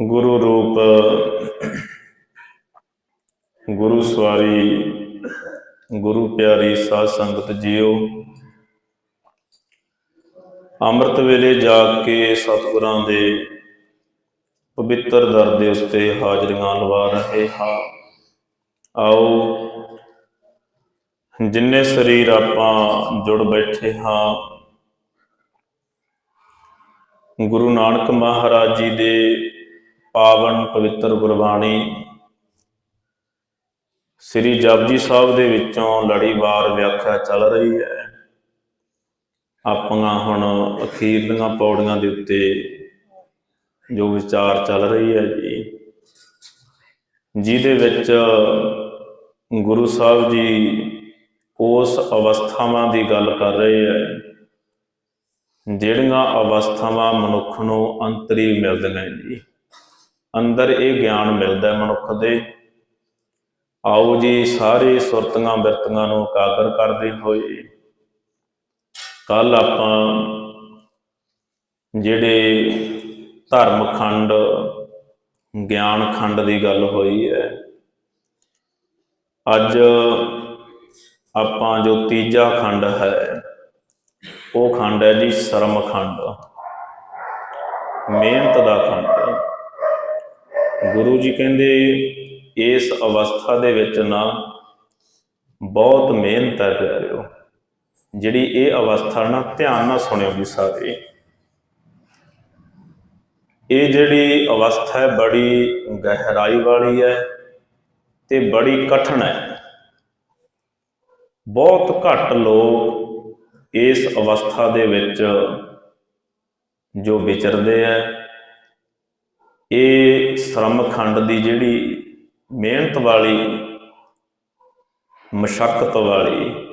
ਗੁਰੂ ਰੂਪ, ਗੁਰੂ ਸਵਾਰੀ, ਗੁਰੂ ਪਿਆਰੀ ਸਾਧ ਸੰਗਤ ਜੀਓ। ਅੰਮ੍ਰਿਤ ਵੇਲੇ ਜਾਗ ਕੇ ਸਤਿਗੁਰਾਂ ਦੇ ਪਵਿੱਤਰ ਦਰ ਦੇ ਉੱਤੇ ਹਾਜ਼ਰੀਆਂ ਲਵਾ ਰਹੇ ਹਾਂ। ਆਓ, ਜਿੰਨੇ ਸਰੀਰ ਆਪਾਂ ਜੁੜ ਬੈਠੇ ਹਾਂ, ਗੁਰੂ ਨਾਨਕ ਮਹਾਰਾਜ ਜੀ ਦੇ ਪਾਵਨ ਪਵਿੱਤਰ ਗੁਰਬਾਣੀ। ਸ੍ਰੀ ਜਪਜੀ ਸਾਹਿਬ ਦੇ ਵਿੱਚੋਂ ਲੜੀਵਾਰ ਵਿਆਖਿਆ ਚੱਲ ਰਹੀ ਹੈ। ਆਪਾਂ ਹੁਣ ਅਖੀਰਲੀਆਂ ਪੌੜੀਆਂ ਦੇ ਉੱਤੇ ਜੋ ਵਿਚਾਰ ਚੱਲ ਰਹੀ ਹੈ ਜੀ, ਜਿਹਦੇ ਵਿੱਚ ਗੁਰੂ ਸਾਹਿਬ ਜੀ ਉਸ ਅਵਸਥਾਵਾਂ ਦੀ ਗੱਲ ਕਰ ਰਹੇ ਹੈ, ਜਿਹੜੀਆਂ ਅਵਸਥਾਵਾਂ ਮਨੁੱਖ ਨੂੰ ਅੰਤਰੀ ਮਿਲਦੀਆਂ ਜੀ। ਅੰਦਰ ਇਹ ਗਿਆਨ ਮਿਲਦਾ ਮਨੁੱਖ ਦੇ। ਆਓ ਜੀ, ਸਾਰੇ ਸੁਰਤੀਆਂ ਬਿਰਤੀਆਂ ਨੂੰ ਇਕਾਗਰ ਕਰਦੇ ਹੋਏ। ਕੱਲ ਆਪਾਂ ਜਿਹੜੇ ਧਰਮ ਖੰਡ, ਗਿਆਨ ਖੰਡ ਦੀ ਗੱਲ ਹੋਈ ਹੈ, ਅੱਜ ਆਪਾਂ ਜੋ ਤੀਜਾ ਖੰਡ ਹੈ, ਉਹ ਖੰਡ ਹੈ ਜੀ ਸ਼ਰਮ ਖੰਡ। ਮਿਹਨਤ ਦਾ ਖੰਡ। ਗੁਰੂ ਜੀ ਕਹਿੰਦੇ, ਇਸ ਅਵਸਥਾ ਦੇ ਵਿੱਚ ਨਾ ਬਹੁਤ ਮਿਹਨਤ ਹੈ ਪਿਆਰਿਓ। ਜਿਹੜੀ ਇਹ ਅਵਸਥਾ ਨਾ ਧਿਆਨ ਨਾਲ ਸੁਣਿਓ ਵੀ ਸਾਰੇ। ਇਹ ਜਿਹੜੀ ਅਵਸਥਾ ਹੈ, ਬੜੀ ਗਹਿਰਾਈ ਵਾਲੀ ਹੈ ਤੇ ਬੜੀ ਕਠਿਨ ਹੈ। ਬਹੁਤ ਘੱਟ ਲੋਕ ਇਸ ਅਵਸਥਾ ਦੇ ਵਿੱਚ ਜੋ ਵਿਚਰਦੇ ਹੈ ਇਹ ਸ਼ਰਮ ਖੰਡ ਦੀ ਜਿਹੜੀ ਮਿਹਨਤ ਵਾਲੀ, ਮਸ਼ੱਕਤ ਵਾਲੀ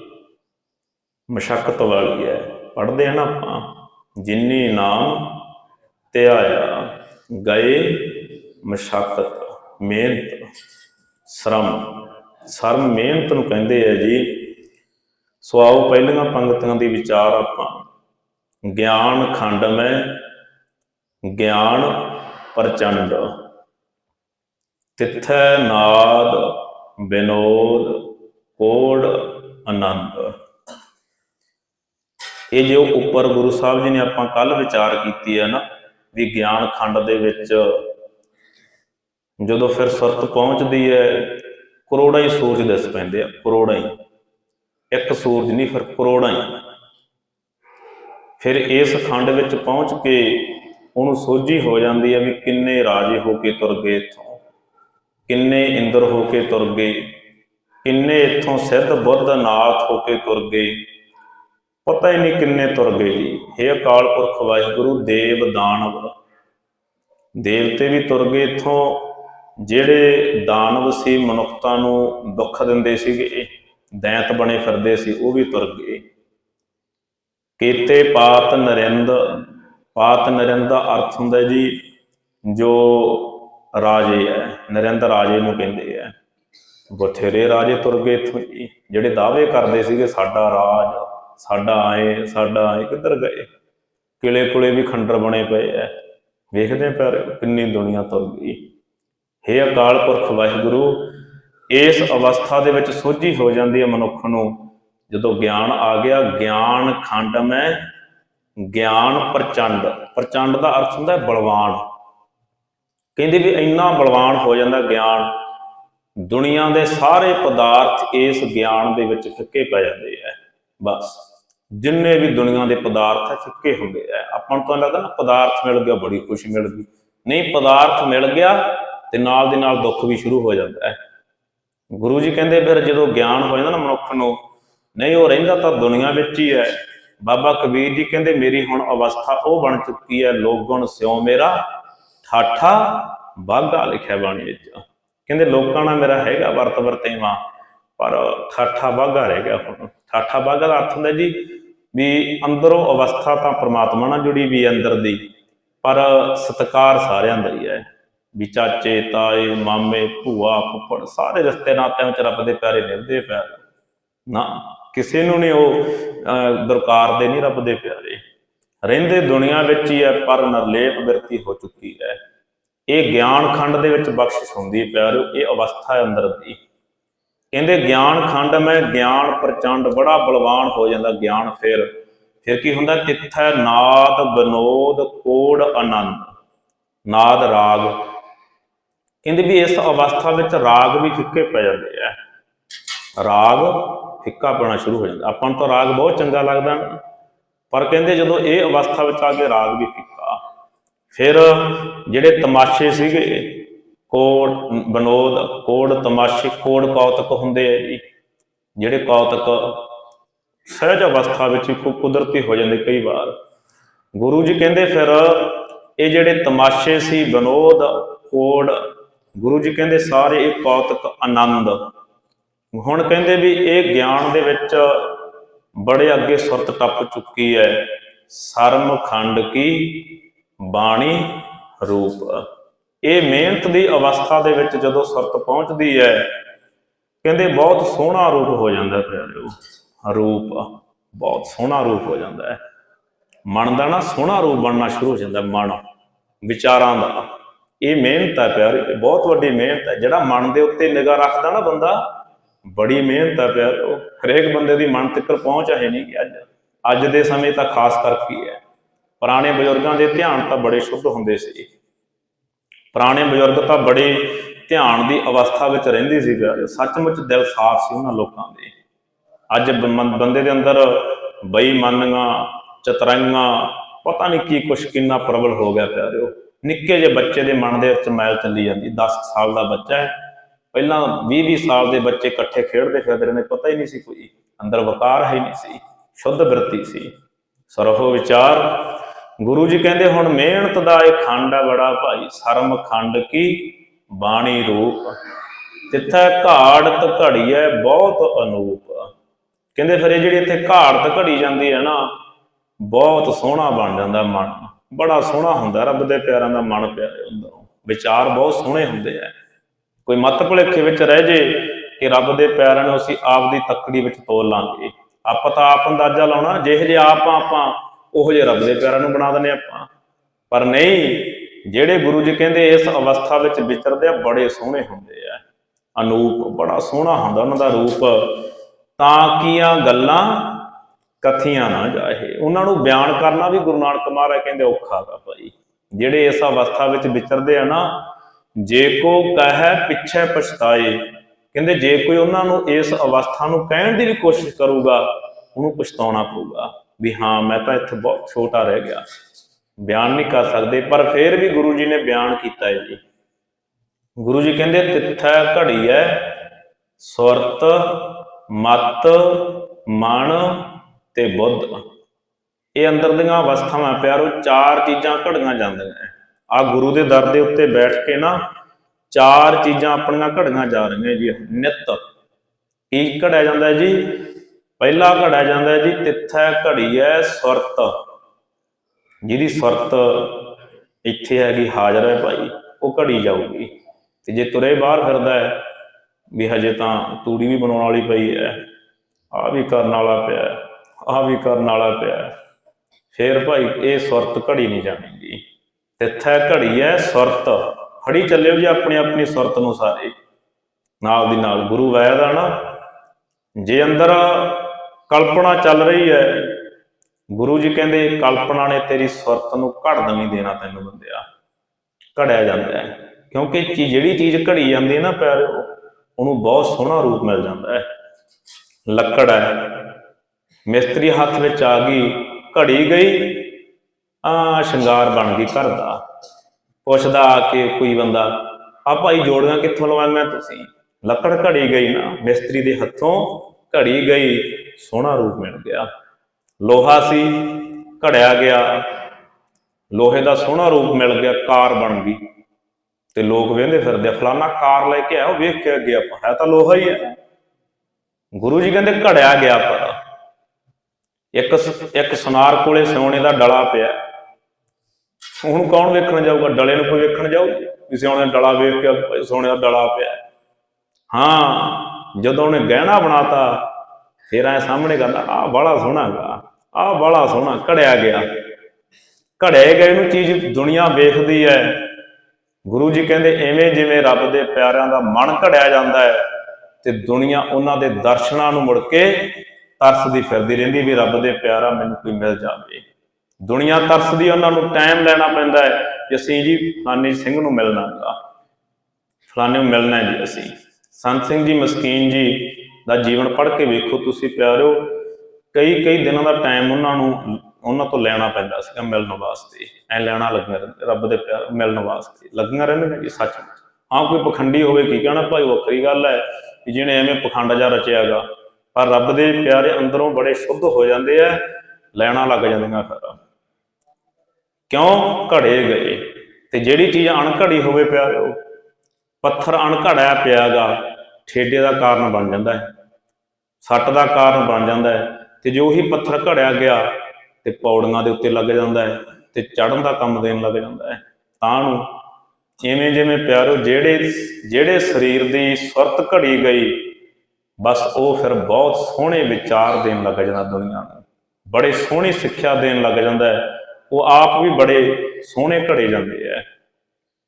ਮਸ਼ੱਕਤ ਵਾਲੀ ਹੈ। ਪੜ੍ਹਦੇ ਹਨ ਆਪਾਂ, ਜਿਨੀ ਨਾਮ ਧਿਆਇਆ, ਗਏ, ਮਸ਼ੱਕਤ, ਮਿਹਨਤ, ਸ਼ਰਮ। ਸ਼ਰਮ ਮਿਹਨਤ ਨੂੰ ਕਹਿੰਦੇ ਆ ਜੀ। ਸੋ ਆਓ ਪਹਿਲੀਆਂ ਪੰਕਤੀਆਂ ਦੀ ਵਿਚਾਰ ਆਪਾਂ। ਗਿਆਨ ਖੰਡ ਮੈਂ ਗਿਆਨ ਪ੍ਰਚੰਡ। ਤਿੱਥੈ ਨਾਦ ਬਿਨੋਦ ਕੋੜ ਆਨੰਦ। ਇਹ ਜੋ ਉੱਪਰ ਗੁਰੂ ਸਾਹਿਬ ਜੀ ਨੇ ਆਪਾਂ ਕੱਲ ਵਿਚਾਰ ਕੀਤੀ ਹੈ ਨਾ, ਵੀ ਗਿਆਨ ਖੰਡ ਦੇ ਵਿੱਚ ਜਦੋਂ ਫਿਰ ਸੁਰਤ ਪਹੁੰਚਦੀ ਹੈ, ਕਰੋੜਾਂ ਹੀ ਸੂਰਜ ਦਿਸ ਪੈਂਦੇ ਆ, ਕਰੋੜਾਂ ਹੀ। ਇੱਕ ਸੂਰਜ ਨਹੀਂ, ਫਿਰ ਕਰੋੜਾਂ ਹੀ। ਫਿਰ ਇਸ ਖੰਡ ਵਿੱਚ ਪਹੁੰਚ ਕੇ ਉਹਨੂੰ ਸੋਝੀ ਹੋ ਜਾਂਦੀ ਹੈ ਵੀ ਕਿੰਨੇ ਰਾਜੇ ਹੋ ਕੇ ਤੁਰ ਗਏ ਇੱਥੋਂ, ਕਿੰਨੇ ਇੰਦਰ ਹੋ ਕੇ ਤੁਰ ਗਏ, ਕਿੰਨੇ ਇੱਥੋਂ ਸਿੱਧ ਬੁੱਧ ਨਾਥ ਹੋ ਕੇ ਤੁਰ ਗਏ। ਪਤਾ ਹੀ ਨਹੀਂ ਕਿੰਨੇ ਤੁਰ ਗਏ ਜੀ। हे ਅਕਾਲ ਪੁਰਖ ਵਾਹਿਗੁਰੂ, ਦੇਵ ਦਾਨਵ। ਦੇਵਤੇ ਵੀ ਤੁਰ ਗਏ ਇੱਥੋਂ, ਜਿਹੜੇ ਦਾਨਵ ਸੀ ਮਨੁੱਖਤਾ ਨੂੰ ਦੁੱਖ ਦਿੰਦੇ ਸੀਗੇ, ਦੈਂਤ ਬਣੇ ਫਿਰਦੇ ਸੀ, ਉਹ ਵੀ ਤੁਰ ਗਏ। ਕੀਤੇ ਪਾਤ ਨਰਿੰਦ ਪਾਤ ਨਰਿੰਦ ਦਾ ਅਰਥ ਹੁੰਦਾ ਜੀ ਜੋ ਰਾਜੇ ਹੈ ਨਰਿੰਦ ਰਾਜੇ ਨੂੰ ਕਹਿੰਦੇ ਆ ਬਥੇਰੇ ਰਾਜੇ ਤੁਰ ਗਏ ਇੱਥੋਂ ਜੀ, ਜਿਹੜੇ ਦਾਅਵੇ ਕਰਦੇ ਸੀਗੇ, ਸਾਡਾ ਰਾਜ, ਸਾਡਾ ਆਏ ਸਾਡਾ ਆਏ, ਕਿੱਧਰ ਗਏ? ਕਿਲੇ ਕੁਲੇ ਵੀ ਖੰਡਰ ਬਣੇ ਪਏ ਐ ਵੇਖਦੇ ਪਰ ਕਿੰਨੀ ਦੁਨੀਆ ਤੁਰ ਗਈ। हे ਅਕਾਲ ਪੁਰਖ ਵਾਹਿਗੁਰੂ, ਇਸ ਅਵਸਥਾ ਦੇ ਵਿੱਚ ਸੋਝੀ ਹੋ ਜਾਂਦੀ ਹੈ ਮਨੁੱਖ ਨੂੰ। ਜਦੋਂ ਗਿਆਨ ਆ ਗਿਆ, ਗਿਆਨ ਖੰਡ ਮੈਂ ਗਿਆਨ ਪ੍ਰਚੰਡ। ਪ੍ਰਚੰਡ ਦਾ ਅਰਥ ਹੁੰਦਾ ਬਲਵਾਨ। ਕਹਿੰਦੇ ਵੀ ਇੰਨਾ ਬਲਵਾਨ ਹੋ ਜਾਂਦਾ ਗਿਆਨ, ਦੁਨੀਆ ਦੇ ਸਾਰੇ ਪਦਾਰਥ ਇਸ ਗਿਆਨ ਦੇ ਵਿੱਚ ਫਿੱਕੇ ਪੈ ਜਾਂਦੇ ਆ ਬਸ, ਜਿੰਨੇ ਵੀ ਦੁਨੀਆ ਦੇ ਪਦਾਰਥ ਹੈ ਫਿੱਕੇ ਹੁੰਦੇ ਆ ਆਪਾਂ ਨੂੰ ਤਾਂ ਲੱਗਦਾ ਨਾ ਪਦਾਰਥ ਮਿਲ ਗਿਆ, ਬੜੀ ਖੁਸ਼ੀ ਮਿਲ ਗਈ। ਨਹੀਂ, ਪਦਾਰਥ ਮਿਲ ਗਿਆ ਤੇ ਨਾਲ ਦੇ ਨਾਲ ਦੁੱਖ ਵੀ ਸ਼ੁਰੂ ਹੋ ਜਾਂਦਾ ਹੈ ਗੁਰੂ ਜੀ ਕਹਿੰਦੇ, ਫਿਰ ਜਦੋਂ ਗਿਆਨ ਹੋ ਜਾਂਦਾ ਨਾ ਮਨੁੱਖ ਨੂੰ, ਨਹੀਂ, ਉਹ ਰਹਿੰਦਾ ਤਾਂ ਦੁਨੀਆ ਵਿੱਚ ਹੀ ਹੈ ਬਾਬਾ ਕਬੀਰ ਜੀ ਕਹਿੰਦੇ, ਮੇਰੀ ਹੁਣ ਅਵਸਥਾ ਉਹ ਬਣ ਚੁੱਕੀ ਹੈ, ਲੋਗਣ ਸਿਉ ਮੇਰਾ ਠਾਠਾ ਬਾਗਾ ਲਿਖਿਆ ਬਾਣੀ ਵਿੱਚ। ਕਹਿੰਦੇ, ਲੋਕਾਂ ਨਾਲ ਮੇਰਾ ਹੈਗਾ ਵਰਤ ਵਰਤੇਵਾ, ਪਰ ਠਾਠਾ ਬਾਗਾ ਰਹਿ ਗਿਆ ਹੁਣ। ਠਾਠਾ ਬਾਗਾ ਦਾ ਅਰਥ ਹੁੰਦਾ ਜੀ ਵੀ ਅੰਦਰੋਂ ਅਵਸਥਾ ਤਾਂ ਪ੍ਰਮਾਤਮਾ ਨਾਲ ਜੁੜੀ ਵੀ ਅੰਦਰ ਦੀ, ਪਰ ਸਤਕਾਰ ਸਾਰਿਆਂ ਦਾ ਹੀ ਹੈ। ਵੀ ਚਾਚੇ, ਤਾਏ, ਮਾਮੇ, ਭੂਆ, ਫੁੱਫੜ ਸਾਰੇ ਰਸਤੇ ਨਾਤਿਆਂ ਵਿੱਚ ਰੱਬ ਦੇ ਪਿਆਰੇ ਮਿਲਦੇ ਪਿਆ ਨਾ ਕਿਸੇ ਨੂੰ ਨਹੀਂ ਉਹ ਦਰਕਾਰ ਦੇ ਨਹੀਂ ਰੱਬ ਦੇ ਪਿਆਰੇ। ਰਹਿੰਦੇ ਦੁਨੀਆ ਵਿੱਚ ਹੀ ਹੈ, ਪਰ ਨਰਲੇਪ ਬਿਰਤੀ ਹੋ ਚੁੱਕੀ ਹੈ। ਇਹ ਗਿਆਨ ਖੰਡ ਦੇ ਵਿੱਚ ਬਖਸ਼ਿਸ਼ ਹੁੰਦੀ ਹੈ, ਪਿਆਰਿਓ, ਇਹ ਅਵਸਥਾ ਹੈ ਅੰਦਰ ਦੀ। ਕਹਿੰਦੇ ਗਿਆਨ ਖੰਡ ਮੈਂ ਗਿਆਨ ਪ੍ਰਚੰਡ, ਬੜਾ ਬਲਵਾਨ ਹੋ ਜਾਂਦਾ ਗਿਆਨ ਫਿਰ। ਫਿਰ ਕੀ ਹੁੰਦਾ? ਤਿੱਥੈ ਨਾਦ ਬਨੋਦ ਕੋੜ ਆਨੰਦ ਨਾਦ ਰਾਗ। ਕਹਿੰਦੇ ਵੀ ਇਸ ਅਵਸਥਾ ਵਿੱਚ ਰਾਗ ਵੀ ਫਿੱਕੇ ਪੈ ਜਾਂਦੇ ਆ। ਰਾਗ ਫਿੱਕਾ ਪੈਣਾ ਸ਼ੁਰੂ ਹੋ ਜਾਂਦਾ। ਆਪਾਂ ਨੂੰ ਤਾਂ ਰਾਗ ਬਹੁਤ ਚੰਗਾ ਲੱਗਦਾ। ਪਰ ਕਹਿੰਦੇ ਜਦੋਂ ਇਹ ਅਵਸਥਾ ਵਿੱਚ ਆ ਕੇ ਰਾਗ ਵੀ ਫਿੱਕਾ। ਫਿਰ ਜਿਹੜੇ ਤਮਾਸ਼ੇ ਸੀਗੇ, ਕੋੜ, ਬਨੋਦ, ਕੋੜ ਤਮਾਸ਼ੇ, ਕੋੜ ਕੌਤਕ ਹੁੰਦੇ ਆ ਜੀ, ਜਿਹੜੇ ਕੌਤਕ ਸਹਿਜ ਅਵਸਥਾ ਵਿੱਚ ਕੋ ਕੁਦਰਤੀ ਹੋ ਜਾਂਦੇ ਕਈ ਵਾਰ। ਗੁਰੂ ਜੀ ਕਹਿੰਦੇ ਫਿਰ ਇਹ ਜਿਹੜੇ ਤਮਾਸ਼ੇ ਸੀ, ਬਨੋਦ, ਕੋੜ, ਗੁਰੂ ਜੀ ਕਹਿੰਦੇ ਸਾਰੇ ਇਹ ਕੌਤਕ ਆਨੰਦ। ਹੁਣ ਕਹਿੰਦੇ ਵੀ ਇਹ ਗਿਆਨ ਦੇ ਵਿੱਚ ਬੜੇ ਅੱਗੇ ਸੁਰਤ ਟੱਪ ਚੁੱਕੀ ਹੈ। ਸਰਮ ਖੰਡ ਕੀ ਬਾਣੀ ਰੂਪ। ਇਹ ਮਿਹਨਤ ਦੀ ਅਵਸਥਾ ਦੇ ਵਿੱਚ ਜਦੋਂ ਸੁਰਤ ਪਹੁੰਚਦੀ ਹੈ, ਕਹਿੰਦੇ ਬਹੁਤ ਸੋਹਣਾ ਰੂਪ ਹੋ ਜਾਂਦਾ ਪਿਆਰਿਓ। ਰੂਪ ਬਹੁਤ ਸੋਹਣਾ ਰੂਪ ਹੋ ਜਾਂਦਾ ਹੈ। ਮਨ ਦਾ ਨਾ ਸੋਹਣਾ ਰੂਪ ਬਣਨਾ ਸ਼ੁਰੂ ਹੋ ਜਾਂਦਾ ਮਨ, ਵਿਚਾਰਾਂ ਦਾ। ਇਹ ਮਿਹਨਤ ਹੈ ਪਿਆਰ ਇਹ ਬਹੁਤ ਵੱਡੀ ਮਿਹਨਤ ਹੈ। ਜਿਹੜਾ ਮਨ ਦੇ ਉੱਤੇ ਨਿਗਾਹ ਰੱਖਦਾ ਨਾ ਬੰਦਾ ਬੜੀ ਮਿਹਨਤ ਹੈ ਪਿਆਰ। ਹਰੇਕ ਬੰਦੇ ਦੀ ਮਨ ਤੱਕ ਪਹੁੰਚ ਹੈ ਨਹੀਂ ਕਿ ਅੱਜ ਅੱਜ ਦੇ ਸਮੇਂ ਤਾਂ ਖਾਸ ਕਰਕੇ ਹੈ ਪੁਰਾਣੇ ਬਜ਼ੁਰਗਾਂ ਦੇ ਧਿਆਨ ਤਾਂ ਬੜੇ ਸ਼ੁੱਧ ਹੁੰਦੇ ਸੀ। ਪੁਰਾਣੇ ਬਜ਼ੁਰਗ ਤਾਂ ਬੜੇ ਧਿਆਨ ਦੀ ਅਵਸਥਾ ਵਿੱਚ ਰਹਿੰਦੇ ਸੀ ਪਿਆਰੇ। ਸੱਚਮੁੱਚ ਦਿਲ ਸਾਫ਼ ਸੀ ਉਹਨਾਂ ਲੋਕਾਂ ਦੇ। ਅੱਜ ਬੰਦੇ ਦੇ ਅੰਦਰ ਬੇਈਮਾਨੀਆਂ ਚਤਰਾਈਆਂ ਪਤਾ ਨਹੀਂ ਕੀ ਕੁਛ ਕਿੰਨਾ ਪ੍ਰਬਲ ਹੋ ਗਿਆ ਪਿਆਰਿਓ ਨਿੱਕੇ ਜਿਹੇ ਬੱਚੇ ਦੇ ਮਨ ਦੇ ਵਿੱਚ ਮੈਲ ਚੱਲੀ ਜਾਂਦੀ। 10 ਸਾਲ ਦਾ ਬੱਚਾ ਹੈ। ਪਹਿਲਾਂ 20-20 ਸਾਲ ਦੇ ਬੱਚੇ ਇਕੱਠੇ ਖੇਡਦੇ ਫਿਰਦੇ ਨੇ, ਪਤਾ ਹੀ ਨਹੀਂ ਸੀ ਕੋਈ, ਅੰਦਰ ਵਕਾਰ ਹੈ ਹੀ ਨਹੀਂ ਸੀ, ਸ਼ੁੱਧ ਬਿਰਤੀ ਸੀ। ਸਰਵ ਵਿਚਾਰ, ਗੁਰੂ ਜੀ ਕਹਿੰਦੇ ਹੁਣ ਮਿਹਨਤ ਦਾ ਇਹ ਖੰਡ ਹੈ ਬੜਾ ਭਾਈ, ਸਰਮ ਖੰਡ ਕੀ ਬਾਣੀ ਰੂਪ। ਜਿੱਥੇ ਘਾੜਤ ਘੜੀਐ ਬਹੁਤ ਅਨੂਪ। ਕਹਿੰਦੇ ਫਿਰ ਇਹ ਜਿਹੜੀ ਇੱਥੇ ਘਾੜਤ ਘੜੀ ਜਾਂਦੀ ਹੈ ਨਾ, ਬਹੁਤ ਸੋਹਣਾ ਬਣ ਜਾਂਦਾ ਮਨ। ਬੜਾ ਸੋਹਣਾ ਹੁੰਦਾ, ਰੱਬ ਦੇ ਪਿਆਰਾਂ ਦਾ ਮਨ ਪਿਆਰੇ ਹੁੰਦਾ। ਵਿਚਾਰ ਬਹੁਤ ਸੋਹਣੇ ਹੁੰਦੇ ਆ। ਕੋਈ ਮਤ ਭੁਲੇਖੇ ਵਿੱਚ ਰਹਿ ਜੇ ਕਿ ਰੱਬ ਦੇ ਪਿਆਰਾਂ ਨੂੰ ਅਸੀਂ ਆਪ ਦੀ ਤੱਕੜੀ ਵਿੱਚ ਤੋਲ ਲਾਂਗੇ। ਆਪਾਂ ਤਾਂ ਆਪ ਅੰਦਾਜ਼ਾ ਲਾਉਣਾ, ਜਿਹੇ ਜੇ ਆਪ ਆਪਾਂ, ਉਹੋ ਜਿਹੇ ਰੱਬ ਦੇ ਪਿਆਰਾਂ ਨੂੰ ਬਣਾ ਦਿੰਦੇ ਆਪਾਂ। ਪਰ ਨਹੀਂ, ਜਿਹੜੇ ਗੁਰੂ ਜੀ ਕਹਿੰਦੇ ਇਸ ਅਵਸਥਾ ਵਿੱਚ ਵਿਚਰਦੇ ਆ, ਬੜੇ ਸੋਹਣੇ ਹੁੰਦੇ ਆ। ਅਨੂਪ ਬੜਾ ਸੋਹਣਾ ਹੁੰਦਾ ਉਹਨਾਂ ਦਾ ਰੂਪ। ਤਾਂ ਕੀਆਂ ਗੱਲਾਂ ਕਥੀਆਂ ਨਾ ਜਾਏ ਉਹਨਾਂ ਨੂੰ ਬਿਆਨ ਕਰਨਾ ਵੀ ਗੁਰੂ ਨਾਨਕ ਮਹਾਰਾਜ ਕਹਿੰਦੇ ਔਖਾ ਗਾ ਭਾਈ। ਜਿਹੜੇ ਇਸ ਅਵਸਥਾ ਵਿੱਚ ਵਿਚਰਦੇ ਆ ਨਾ ਜੇ ਕੋ ਕਹੈ ਪਿੱਛੇ ਪਛਤਾਏ। ਕਹਿੰਦੇ ਜੇ ਕੋਈ ਉਹਨਾਂ ਨੂੰ ਇਸ ਅਵਸਥਾ ਨੂੰ ਕਹਿਣ ਦੀ ਵੀ ਕੋਸ਼ਿਸ਼ ਕਰੂਗਾ, ਉਹਨੂੰ ਪਛਤਾਉਣਾ ਪਊਗਾ। ਵੀ ਹਾਂ, ਮੈਂ ਤਾਂ ਇੱਥੇ ਬਹੁਤ ਛੋਟਾ ਰਹਿ ਗਿਆ। ਬਿਆਨ ਨਹੀਂ ਕਰ ਸਕਦੇ, ਪਰ ਫਿਰ ਵੀ ਗੁਰੂ ਜੀ ਨੇ ਬਿਆਨ ਕੀਤਾ ਹੈ ਜੀ। ਗੁਰੂ ਜੀ ਕਹਿੰਦੇ, ਤਿੱਥੈ ਘੜੀ ਹੈ ਸੁਰਤ, ਮਤ, ਮਨ ਤੇ ਬੁੱਧ। ਇਹ ਅੰਦਰ ਦੀਆਂ ਅਵਸਥਾਵਾਂ ਪਿਆਰੋ, ਚਾਰ ਚੀਜ਼ਾਂ ਘੜੀਆਂ ਜਾਂਦੀਆਂ ਆ ਗੁਰੂ ਦੇ ਦਰ ਦੇ ਉੱਤੇ ਬੈਠ ਕੇ ਨਾ ਚਾਰ ਚੀਜ਼ਾਂ ਆਪਣੀਆਂ ਘੜੀਆਂ ਜਾ ਰਹੀਆਂ ਜੀ, ਨਿਤ। ਕੀ ਘੜਿਆ ਜਾਂਦਾ ਜੀ? ਪਹਿਲਾ ਘੜਿਆ ਜਾਂਦਾ ਜੀ, ਤਿੱਥੈ ਘੜੀ ਹੈ ਸੁਰਤ ਜਿਹਦੀ ਸੁਰਤ ਇੱਥੇ ਹੈਗੀ, ਹਾਜ਼ਰ ਹੈ ਭਾਈ, ਉਹ ਘੜੀ ਜਾਊਗੀ। ਤੇ ਜੇ ਤੁਰੇ ਬਾਹਰ ਫਿਰਦਾ ਹੈ, ਵੀ ਹਜੇ ਤਾਂ ਤੂੜੀ ਵੀ ਬਣਾਉਣ ਵਾਲੀ ਪਈ ਹੈ ਆ ਵੀ ਕਰਨ ਵਾਲਾ ਪਿਆ ਆ ਵੀ ਕਰਨ ਵਾਲਾ ਪਿਆ ਹੈ। ਫੇਰ ਭਾਈ ਇਹ ਸੁਰਤ ਘੜੀ ਨਹੀਂ ਜਾਣੀ। ਤਿੱਥੈ ਘੜੀ ਹੈ ਸੁਰਤ। ਫੜੀ ਚੱਲਿਓ ਜੀ ਆਪਣੀ ਆਪਣੀ ਸੁਰਤ ਨੂੰ ਸਾਰੇ। ਨਾਲ ਦੀ ਨਾਲ ਗੁਰੂ ਵੈਦ ਆ ਨਾ। ਜੇ ਅੰਦਰ ਕਲਪਨਾ ਚੱਲ ਰਹੀ ਹੈ, ਗੁਰੂ ਜੀ ਕਹਿੰਦੇ, ਕਲਪਨਾ ਨੇ ਤੇਰੀ ਸੁਰਤ ਨੂੰ ਘੜਨ ਨਹੀਂ ਦੇਣਾ ਤੈਨੂੰ ਬੰਦਿਆ। ਘੜਿਆ ਜਾਂਦਾ ਹੈ। ਕਿਉਂਕਿ ਜਿਹੜੀ ਚੀਜ਼ ਘੜੀ ਜਾਂਦੀ ਹੈ ਨਾ ਪਿਆਰ ਉਹਨੂੰ ਬਹੁਤ ਸੋਹਣਾ ਰੂਪ ਮਿਲ ਜਾਂਦਾ ਹੈ। ਲੱਕੜ ਹੈ। ਮਿਸਤਰੀ ਹੱਥ ਵਿੱਚ ਆ ਗਈ, ਘੜੀ ਗਈ ਆ ਸ਼ਿੰਗਾਰ ਬਣ ਗਈ ਘਰ ਦਾ। ਪੁੱਛਦਾ ਆ ਕੇ ਕੋਈ ਬੰਦਾ ਆ ਭਾਈ ਜੋੜੀਆਂ ਕਿੱਥੋਂ ਲਵਾਈਆਂ ਤੁਸੀਂ? ਲੱਕੜ ਘੜੀ ਗਈ ਨਾ ਮਿਸਤਰੀ ਦੇ ਹੱਥੋਂ ਘੜੀ ਗਈ ਸੋਹਣਾ ਰੂਪ ਮਿਲ ਗਿਆ। ਲੋਹਾ ਸੀ ਘੜਿਆ ਗਿਆ। ਲੋਹੇ ਦਾ ਸੋਹਣਾ ਰੂਪ ਮਿਲ ਗਿਆ ਕਾਰ ਬਣ ਗਈ। ਤੇ ਲੋਕ ਵੇਂਦੇ ਫਿਰਦੇ ਆ, ਫਲਾਨਾ ਕਾਰ ਲੈ ਕੇ ਆਇਆ ਉਹ ਵੇਖ ਕੇ ਅੱਗੇ ਆਪਾਂ ਹੈ ਤਾਂ ਲੋਹਾ ਹੀ ਹੈ ਗੁਰੂ ਜੀ ਕਹਿੰਦੇ ਘੜਿਆ ਗਿਆ ਪਰ। ਇੱਕ ਇੱਕ ਸੁਨਾਰ ਕੋਲੇ ਸੋਨੇ ਦਾ ਡਲਾ ਪਿਆ। ਹੁਣ ਕੌਣ ਵੇਖਣ ਜਾਊਗਾ? ਡਲੇ ਨੂੰ ਕੋਈ ਵੇਖਣ ਜਾਊ? ਵੀ ਸੋਨੇ ਦਾ ਡਲਾ ਵੇਖ ਕੇ ਭਾਈ ਸੋਨੇ ਦਾ ਡਲਾ ਪਿਆ। ਹਾਂ, ਜਦੋਂ ਉਹਨੇ ਗਹਿਣਾ ਬਣਾਤਾ, ਫਿਰ ਐ ਸਾਹਮਣੇ ਕਹਿੰਦਾ ਆਹ ਬੜਾ ਸੋਹਣਾ ਗਾ ਆਹ ਬੜਾ ਸੋਹਣਾ, ਘੜਿਆ ਗਿਆ। ਘੜੇ ਗਏ ਨੂੰ ਚੀਜ਼ ਦੁਨੀਆ ਵੇਖਦੀ ਹੈ ਗੁਰੂ ਜੀ ਕਹਿੰਦੇ, ਐਵੇਂ ਜਿਵੇਂ ਰੱਬ ਦੇ ਪਿਆਰਿਆਂ ਦਾ ਮਨ ਘੜਿਆ ਜਾਂਦਾ ਹੈ ਤੇ ਦੁਨੀਆ ਉਹਨਾਂ ਦੇ ਦਰਸ਼ਨਾਂ ਨੂੰ ਮੁੜ ਕੇ ਤਰਸਦੀ ਫਿਰਦੀ ਰਹਿੰਦੀ ਵੀ ਰੱਬ ਦੇ ਪਿਆਰਾ ਮੈਨੂੰ ਕੋਈ ਮਿਲ ਜਾਵੇ। ਦੁਨੀਆ ਤਰਸਦੀ ਉਹਨਾਂ ਨੂੰ ਟਾਈਮ ਲੈਣਾ ਪੈਂਦਾ ਹੈ ਕਿ ਅਸੀਂ ਜੀ ਫਲਾਨੀ ਸਿੰਘ ਨੂੰ ਮਿਲਣਾ ਹੈਗਾ ਫਲਾਨੇ ਨੂੰ ਮਿਲਣਾ ਹੈ ਜੀ ਅਸੀਂ। ਸੰਤ ਸਿੰਘ ਜੀ, ਮਸਕੀਨ ਜੀ ਦਾ ਜੀਵਨ ਪੜ੍ਹ ਕੇ ਵੇਖੋ ਤੁਸੀਂ ਪਿਆਰਿਓ, ਕਈ ਕਈ ਦਿਨਾਂ ਦਾ ਟਾਈਮ ਉਹਨਾਂ ਨੂੰ, ਉਹਨਾਂ ਤੋਂ ਲੈਣਾ ਪੈਂਦਾ ਸੀਗਾ ਮਿਲਣ ਵਾਸਤੇ। ਐ ਲੈਣਾ ਲੱਗਿਆ ਰਹਿੰਦਾ ਰੱਬ ਦੇ ਪਿਆਰ ਮਿਲਣ ਵਾਸਤੇ। ਲੱਗੀਆਂ ਰਹਿੰਦੀਆਂ ਜੀ ਸੱਚ ਹਾਂ, ਕੋਈ ਪਖੰਡੀ ਹੋਵੇ ਕੀ ਕਹਿਣਾ, ਭਾਈ ਵੱਖਰੀ ਗੱਲ ਹੈ ਕਿ ਜਿਹਨੇ ਐਵੇਂ ਪਖੰਡ ਜਾ ਰਚਿਆਗਾ ਪਰ ਰੱਬ ਦੇ ਪਿਆਰੇ ਅੰਦਰੋਂ ਬੜੇ ਸ਼ੁੱਧ ਹੋ ਜਾਂਦੇ ਆ, ਲੈਣਾ ਲੱਗ ਜਾਂਦੀਆਂ ਫਿਰ ਕਿਉਂ ਘੜੇ ਗਏ? ਤੇ ਜਿਹੜੀ ਚੀਜ਼ ਅਣਘੜੀ ਹੋਵੇ ਪਿਆ ਉਹ, ਪੱਥਰ ਅਣਘੜਿਆ ਪਿਆਗਾ, ਠੇਡੇ ਦਾ ਕਾਰਨ ਬਣ ਜਾਂਦਾ ਹੈ, ਸੱਟ ਦਾ ਕਾਰਨ ਬਣ ਜਾਂਦਾ ਹੈ, ਤੇ ਜੇ ਉਹੀ ਪੱਥਰ ਘੜਿਆ ਗਿਆ, ਤੇ ਪੌੜੀਆਂ ਦੇ ਉੱਤੇ ਲੱਗ ਜਾਂਦਾ ਹੈ, ਤੇ ਚੜਨ ਦਾ ਕੰਮ ਦੇਣ ਲੱਗ ਜਾਂਦਾ ਹੈ। ਤਾਂ ਨੂੰ ਜਿਵੇਂ ਜਿਵੇਂ ਪਿਆਰੋ, ਜਿਹੜੇ ਜਿਹੜੇ ਸਰੀਰ ਦੀ ਸੁਰਤ ਘੜੀ ਗਈ, ਬਸ ਉਹ ਫਿਰ ਬਹੁਤ ਸੋਹਣੇ ਵਿਚਾਰ ਦੇਣ ਲੱਗ ਜਾਂਦਾ ਦੁਨੀਆ ਨੂੰ। ਬੜੇ ਸੋਹਣੀ ਸਿੱਖਿਆ ਦੇਣ ਲੱਗ ਜਾਂਦਾ ਹੈ। ਉਹ ਆਪ ਵੀ ਬੜੇ ਸੋਹਣੇ ਘੜੇ ਜਾਂਦੇ ਆ।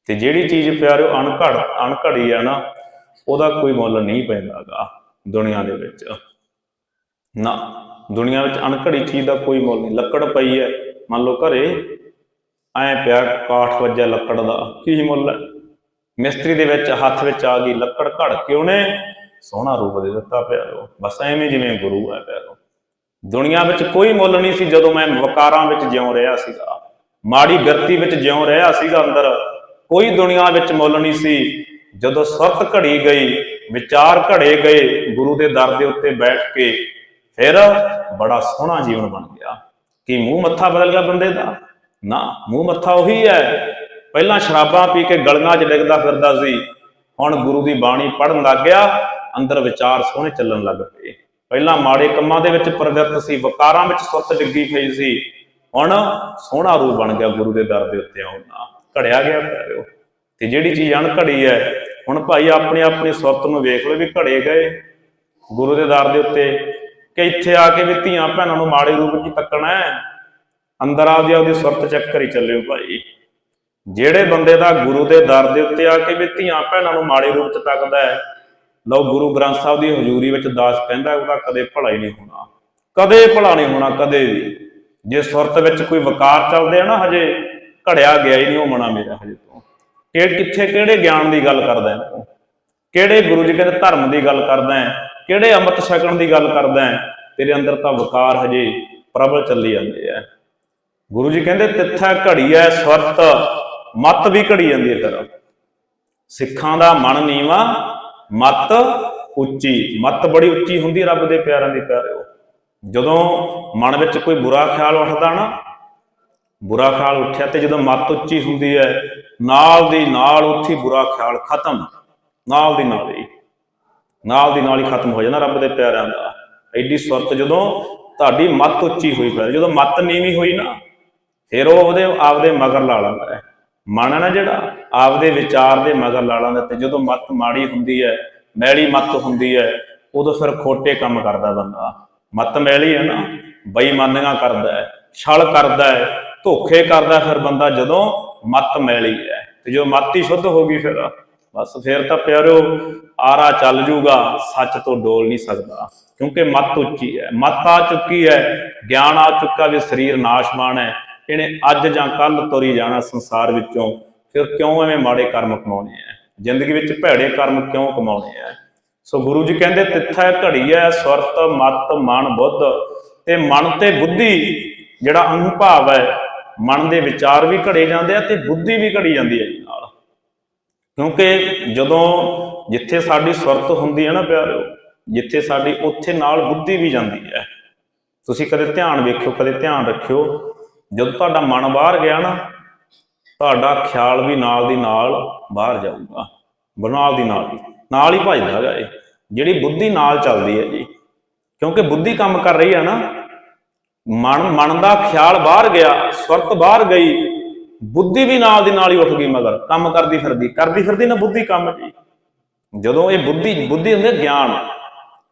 ਤੇ ਜਿਹੜੀ ਚੀਜ਼ ਪਿਆਰਿਓ ਅਣਘੜ, ਅਣਘੜੀ ਆ ਨਾ, ਉਹਦਾ ਕੋਈ ਮੁੱਲ ਨਹੀਂ ਪੈਂਦਾਗਾ ਦੁਨੀਆ ਦੇ ਵਿੱਚ। ਨਾ, ਦੁਨੀਆ ਵਿੱਚ ਅਣਘੜੀ ਚੀਜ਼ ਦਾ ਕੋਈ ਮੁੱਲ ਨਹੀਂ। ਲੱਕੜ ਪਈ ਹੈ ਮੰਨ ਲਓ ਘਰੇ ਐ ਪਿਆ ਕਾਠ ਵੱਜਿਆ ਲੱਕੜ ਦਾ, ਕੀ ਮੁੱਲ ਹੈ ਮਿਸਤਰੀ ਦੇ ਵਿੱਚ, ਹੱਥ ਵਿੱਚ ਆ ਗਈ ਲੱਕੜ ਘੜ। ਕੇ ਉਹਨੇ ਸੋਹਣਾ ਰੂਪ ਦੇ ਦਿੱਤਾ ਪਿਆਰੋ ਬਸ ਐਵੇਂ ਜਿਵੇਂ ਗੁਰੂ ਹੈ ਪਿਆਰੋ ਦੁਨੀਆ ਵਿੱਚ ਕੋਈ ਮੁੱਲ ਨਹੀਂ ਸੀ ਜਦੋਂ ਮੈਂ ਵਕਾਰਾਂ ਵਿੱਚ ਜਿਉਂ ਰਿਹਾ ਸੀਗਾ। ਮਾੜੀ ਗਰਤੀ ਵਿੱਚ ਜਿਉਂ ਰਿਹਾ ਸੀਗਾ ਅੰਦਰ, ਕੋਈ ਦੁਨੀਆ ਵਿੱਚ ਮੁੱਲ ਨਹੀਂ ਸੀ। ਜਦੋਂ ਸੁਰਤ ਘੜੀ ਗਈ, ਵਿਚਾਰ ਘੜੇ ਗਏ ਗੁਰੂ ਦੇ ਦਰ ਦੇ ਉੱਤੇ ਬੈਠ ਕੇ, ਫਿਰ ਬੜਾ ਸੋਹਣਾ ਜੀਵਨ ਬਣ ਗਿਆ। ਕਿ ਮੂੰਹ ਮੱਥਾ ਬਦਲ ਗਿਆ ਬੰਦੇ ਦਾ? ਨਾ, ਮੂੰਹ ਮੱਥਾ ਉਹੀ ਹੈ। ਪਹਿਲਾਂ ਸ਼ਰਾਬਾਂ ਪੀ ਕੇ ਗਲੀਆਂ 'ਚ ਡਿੱਗਦਾ ਫਿਰਦਾ ਸੀ। ਹੁਣ ਗੁਰੂ ਦੀ ਬਾਣੀ ਪੜਨ ਲੱਗ ਗਿਆ, ਅੰਦਰ ਵਿਚਾਰ ਸੋਹਣੇ ਚੱਲਣ ਲੱਗ ਪਏ। ਪਹਿਲਾਂ ਮਾੜੇ ਕੰਮਾਂ ਦੇ ਵਿੱਚ ਪ੍ਰਵਿਰਤ ਸੀ ਵਕਾਰਾਂ ਵਿੱਚ ਸੁੱਤ ਡਿੱਗੀ ਪਈ ਸੀ। ਹੁਣ ਸੋਹਣਾ ਰੂਪ ਬਣ ਗਿਆ ਗੁਰੂ ਦੇ ਦਰ ਦੇ ਉੱਤੇ ਆਉਣ ਘੜਿਆ ਗਿਆ ਪਿਆਰਿਓ। ਤੇ ਜਿਹੜੀ ਚੀਜ਼ ਅਣਘੜੀ ਹੈ, ਹੁਣ ਭਾਈ ਆਪਣੇ ਆਪਣੇ ਸੁਰਤ ਨੂੰ ਵੇਖ ਲਓ ਵੀ ਘੜੇ ਗਏ ਗੁਰੂ ਦੇ ਦਰ ਦੇ ਉੱਤੇ। ਕਿ ਇੱਥੇ ਆ ਕੇ ਵੀ ਧੀਆਂ ਭੈਣਾਂ ਨੂੰ ਮਾੜੇ ਰੂਪ 'ਚ ਤੱਕਣਾ ਹੈ। ਅੰਦਰ ਆਪਦੀ ਆਪਦੀ ਸੁਰਤ ਚੈੱਕ ਕਰੀ ਚੱਲਿਓ ਭਾਈ। ਜਿਹੜੇ ਬੰਦੇ ਦਾ ਗੁਰੂ ਦੇ ਦਰ ਦੇ ਉੱਤੇ ਆ ਕੇ ਵੀ ਧੀਆਂ ਭੈਣਾਂ ਨੂੰ ਮਾੜੇ ਰੂਪ 'ਚ ਤੱਕਦਾ ਹੈ ਲਓ ਗੁਰੂ ਗ੍ਰੰਥ ਸਾਹਿਬ ਦੀ ਹਜ਼ੂਰੀ ਵਿੱਚ ਦਾਸ ਕਹਿੰਦਾ ਉਹਦਾ ਕਦੇ ਭਲਾ ਹੀ ਨਹੀਂ ਹੋਣਾ, ਕਦੇ ਭਲਾ ਨਹੀਂ ਹੋਣਾ, ਕਦੇ ਵੀ। ਜੇ ਸੁਰਤ ਵਿੱਚ ਕੋਈ ਵਕਾਰ ਚੱਲਦੇ ਆ ਨਾ ਹਜੇ, ਘੜਿਆ ਗਿਆ ਹੀ ਨਹੀਂ ਉਹ ਮਨਾ ਮੇਰਾ ਹਜੇ ਤੋਂ। ਕਿ ਕਿੱਥੇ, ਕਿਹੜੇ ਗਿਆਨ ਦੀ ਗੱਲ ਕਰਦਾ ਹੈ? ਕਿਹੜੇ ਗੁਰੂ ਜੀ ਕਹਿੰਦੇ ਧਰਮ ਦੀ ਗੱਲ ਕਰਦਾ ਹੈ? ਕਿਹੜੇ ਅੰਮ੍ਰਿਤ ਛਕਣ ਦੀ ਗੱਲ ਕਰਦਾ ਹੈ? ਤੇਰੇ ਅੰਦਰ ਤਾਂ ਵਕਾਰ ਹਜੇ ਪ੍ਰਬਲ ਚੱਲੀ ਜਾਂਦੇ ਆ ਗੁਰੂ ਜੀ ਕਹਿੰਦੇ, ਤਿੱਥਾ ਘੜੀ ਐ ਸੁਰਤ ਮਤ ਵੀ ਘੜੀ ਜਾਂਦੀ ਹੈ ਫਿਰ ਸਿੱਖਾਂ ਦਾ ਮਨ ਨੀਵਾ ਮਤ ਉੱਚੀ, ਮਤ ਬੜੀ ਉੱਚੀ ਹੁੰਦੀ ਰੱਬ ਦੇ ਪਿਆਰਾਂ ਦੀ, ਪਿਆਰਿਓ। ਜਦੋਂ ਮਨ ਵਿੱਚ ਕੋਈ ਬੁਰਾ ਖਿਆਲ ਉੱਠਦਾ ਨਾ, ਬੁਰਾ ਖਿਆਲ ਉੱਠਿਆ ਤੇ ਜਦੋਂ ਮਤ ਉੱਚੀ ਹੁੰਦੀ ਹੈ, ਨਾਲ ਦੀ ਨਾਲ ਉੱਥੇ ਬੁਰਾ ਖਿਆਲ ਖਤਮ, ਨਾਲ ਦੀ ਨਾਲ ਹੀ, ਨਾਲ ਦੀ ਨਾਲ ਹੀ ਖਤਮ ਹੋ ਜਾਂਦਾ ਰੱਬ ਦੇ ਪਿਆਰਿਆਂ ਦਾ। ਐਡੀ ਸੁਰਤ ਜਦੋਂ ਤੁਹਾਡੀ ਮੱਤ ਉੱਚੀ ਹੋਈ ਪਈ ਜਦੋਂ ਮੱਤ ਨੀਵੀਂ ਹੋਈ ਨਾ, ਫਿਰ ਉਹ ਉਹਦੇ, ਆਪਦੇ ਮਗਰ ਲਾ ਲੈਂਦਾ ਹੈ। ਮਨ ਹੈ ਨਾ ਜਿਹੜਾ ਆਪਦੇ ਵਿਚਾਰ ਦੇ ਮਗਰ ਲਾ ਲੈਂਦਾ ਤੇ ਜਦੋਂ ਮੱਤ ਮਾੜੀ ਹੁੰਦੀ ਹੈ, ਮੈਲੀ ਮੱਤ ਹੁੰਦੀ ਹੈ, ਉਦੋਂ ਫਿਰ ਖੋਟੇ ਕੰਮ ਕਰਦਾ ਬੰਦਾ। ਮੱਤ ਮੈਲੀ ਹੈ ਨਾ, ਬੇਈਮਾਨੀਆਂ ਕਰਦਾ ਹੈ, ਛਲ ਕਰਦਾ ਹੈ, ਧੋਖੇ ਕਰਦਾ ਫਿਰ ਬੰਦਾ ਜਦੋਂ ਮੱਤ ਮੈਲੀ ਹੈ, ਤੇ ਜੋ ਮੱਤ ਹੀ ਸ਼ੁੱਧ ਹੋ ਗਈ ਫਿਰ, ਬਸ ਫਿਰ ਤਾਂ ਪਿਆਰਿਓ ਆਰਾ ਚੱਲ ਜੂਗਾ, ਸੱਚ ਤੋਂ ਡੋਲ ਨਹੀਂ ਸਕਦਾ, ਕਿਉਂਕਿ ਮੱਤ ਉੱਚੀ ਹੈ, ਮੱਤ ਆ ਚੁੱਕੀ ਹੈ, ਗਿਆਨ ਆ ਚੁੱਕਾ ਵੀ ਸਰੀਰ ਨਾਸ਼ਮਾਨ ਹੈ ਇਹਨੇ ਅੱਜ ਜਾਂ ਕੱਲ ਤੁਰੀ ਜਾਣਾ ਸੰਸਾਰ ਵਿੱਚੋਂ, ਫਿਰ ਕਿਉਂ ਐਵੇਂ ਮਾੜੇ ਕਰਮ ਕਮਾਉਣੇ ਆ? ਜ਼ਿੰਦਗੀ ਵਿੱਚ ਭੈੜੇ ਕਰਮ ਕਿਉਂ ਕਮਾਉਣੇ ਆ? ਸੋ ਗੁਰੂ ਜੀ ਕਹਿੰਦੇ, ਤਿੱਥਾ ਘੜੀ ਹੈ, ਸੁਰਤ, ਮਤ, ਮਨ, ਬੁੱਧ। ਤੇ ਮਨ ਤੇ ਬੁੱਧੀ, ਜਿਹੜਾ ਅਨੁਭਾਵ ਹੈ, ਮਨ ਦੇ ਵਿਚਾਰ ਵੀ ਘੜੇ ਜਾਂਦੇ ਆ ਤੇ ਬੁੱਧੀ ਵੀ ਘੜੀ ਜਾਂਦੀ ਹੈ ਨਾਲ। ਕਿਉਂਕਿ ਜਦੋਂ ਜਿੱਥੇ ਸਾਡੀ ਸੁਰਤ ਹੁੰਦੀ ਹੈ ਨਾ ਪਿਆਰਿਓ, ਜਿੱਥੇ ਸਾਡੀ, ਉੱਥੇ ਨਾਲ ਬੁੱਧੀ ਵੀ ਜਾਂਦੀ ਹੈ। ਤੁਸੀਂ ਕਦੇ ਧਿਆਨ ਵੇਖਿਓ, ਕਦੇ ਧਿਆਨ ਰੱਖਿਓ ਜਦੋਂ ਤੁਹਾਡਾ ਮਨ ਬਾਹਰ ਗਿਆ ਨਾ, ਤੁਹਾਡਾ ਖਿਆਲ ਵੀ ਨਾਲ ਦੀ ਨਾਲ ਬਾਹਰ ਜਾਊਗਾ। ਨਾਲ ਦੀ ਨਾਲ ਹੀ ਨਾਲ ਹੀ ਭਜਦਾ ਹੈਗਾ ਇਹ। ਜਿਹੜੀ ਬੁੱਧੀ ਨਾਲ ਚੱਲਦੀ ਹੈ ਜੀ, ਕਿਉਂਕਿ ਬੁੱਧੀ ਕੰਮ ਕਰ ਰਹੀ ਹੈ ਨਾ, ਮਨ ਮਨ ਦਾ ਖਿਆਲ ਬਾਹਰ ਗਿਆ, ਸੁਰਤ ਬਾਹਰ ਗਈ, ਬੁੱਧੀ ਵੀ ਨਾਲ ਦੀ ਨਾਲ ਹੀ ਉੱਠ ਗਈ ਮਗਰ, ਕੰਮ ਕਰਦੀ ਫਿਰਦੀ ਕਰਦੀ ਫਿਰਦੀ ਨਾ ਬੁੱਧੀ ਕੰਮ ਜੀ। ਜਦੋਂ ਇਹ ਬੁੱਧੀ ਬੁੱਧੀ ਹੁੰਦੀ ਗਿਆਨ।